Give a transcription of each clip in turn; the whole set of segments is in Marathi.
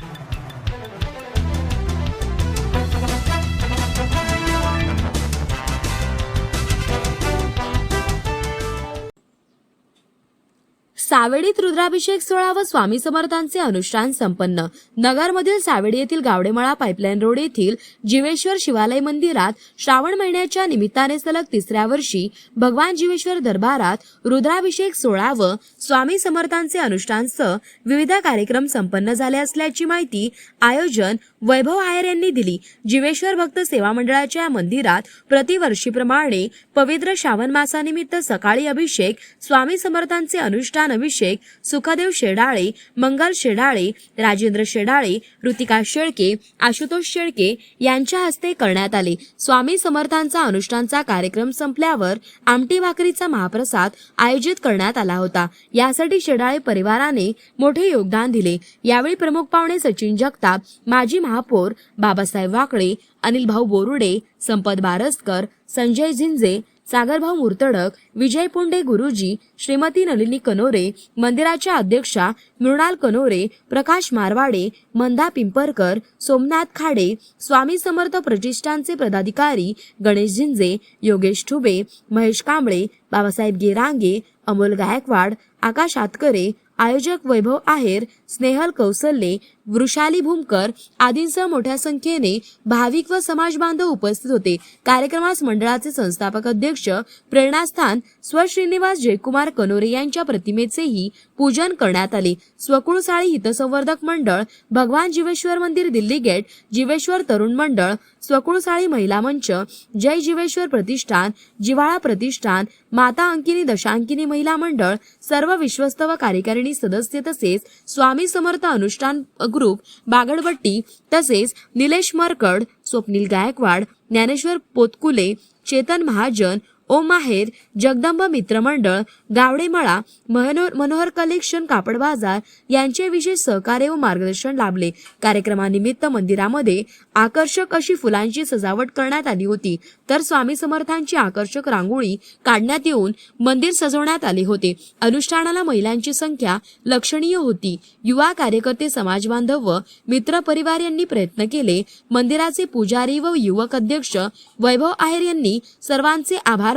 you. सावेडीत रुद्राभिषेक सोहळा व स्वामी समर्थांचे अनुष्ठान संपन्न. नगरमधील सावेडी येथील गावडेमळा पाईपलाईन रोड येथील जीवेश्वर शिवालय मंदिरात श्रावण महिन्याच्या निमित्ताने सलग तिसऱ्या वर्षी भगवान जीवेश्वर दरबारात रुद्राभिषेक सोहळा व स्वामी समर्थांचे अनुष्ठानसह विविध कार्यक्रम संपन्न झाले असल्याची माहिती आयोजन वैभव आयर यांनी दिली. जीवेश्वर भक्त सेवा मंडळाच्या या मंदिरात प्रतिवर्षीप्रमाणे पवित्र श्रावण मासानिमित्त सकाळी अभिषेक स्वामी समर्थांचे अनुष्ठान अभिषेक सुखदेव शेडाळे मंगल शेडाळे राजेंद्र शेडाळे ऋतिका शेळके आशुतोष शेळके यांच्या हस्ते करण्यात आले. स्वामी समर्थांचा अनुष्ठानचा कार्यक्रम संपल्यावर आमटी भाकरीचा महाप्रसाद आयोजित करण्यात आला होता. यासाठी शेडाळे परिवाराने मोठे योगदान दिले. यावेळी प्रमुख पाहुणे सचिन जगताप माजी महापौर बाबासाहेब वाकळे अनिल भाऊ बोरुडे संपत बारसकर संजय झिंजे सागरभाऊ मुर्तडक विजय पुंडे गुरुजी श्रीमती नलिनी कनोरे मंदिराच्या अध्यक्षा मृणाल कनोरे प्रकाश मारवाडे मंदा पिंपरकर सोमनाथ खाडे स्वामी समर्थ प्रतिष्ठानचे पदाधिकारी गणेश झिंजे योगेश ठुबे महेश कांबळे बाबासाहेब गेरांगे अमोल गायकवाड आकाश आतकरे आयोजक वैभव आहेर स्नेहल कौसल्ले वृषाली भूमकर आदींसह मोठ्या संख्येने भाविक व समाज बांधव उपस्थित होते. कार्यक्रमास मंडळाचे संस्थापक अध्यक्ष प्रेरणास्थान स्व श्रीनिवास जयकुमार कनोरे यांच्या प्रतिमेचेही पूजन करण्यात आले. स्वकुळसाळी हितसंवर्धक मंडळ भगवान जीवेश्वर मंदिर दिल्ली गेट जीवेश्वर तरुण मंडळ स्वकुळसाळी महिला मंच जय जीवेश्वर प्रतिष्ठान जिवाळा प्रतिष्ठान माता अंकिनी दशांकिनी महिला मंडळ सर्व विश्वस्त व कार्यकारिणी सदस्य तसेच स्वामी समर्थ अनुष्ठान ग्रुप बागडबट्टी तसेच निलेश मरकड स्वप्नील गायकवाड ज्ञानेश्वर पोतकुले चेतन महाजन ओम माहेर जगदंब मित्रमंडळ गावडेमळा मनोहर मनोहर कलेक्शन कापड बाजार यांचे विशेष सहकार्य व मार्गदर्शन लाभले. कार्यक्रमानिमित्त मंदिरामध्ये आकर्षक अशी फुलांची सजावट करण्यात आली होती. तर स्वामी समर्थांची आकर्षक रांगोळी काढण्यात येऊन मंदिर सजवण्यात आले होते. अनुष्ठानाला महिलांची संख्या लक्षणीय होती. युवा कार्यकर्ते समाजबांधव व मित्र परिवार यांनी प्रयत्न केले. मंदिराचे पुजारी व युवक अध्यक्ष वैभव आहेर यांनी सर्वांचे आभार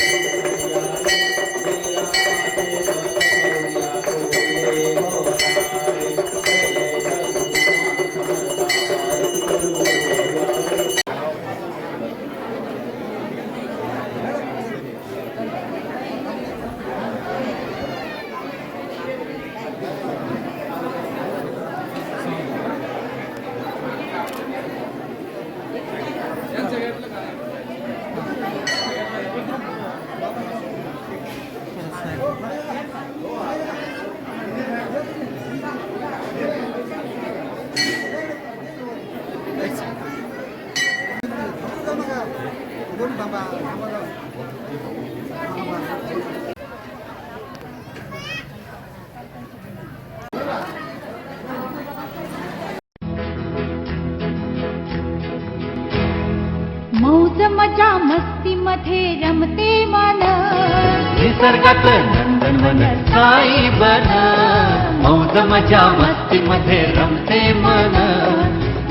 मौज मजा मस्ती मध्ये रमते मन. निसर्गात नंदनवन साई बन. मौज मजा मस्ती मध्ये रमते मन.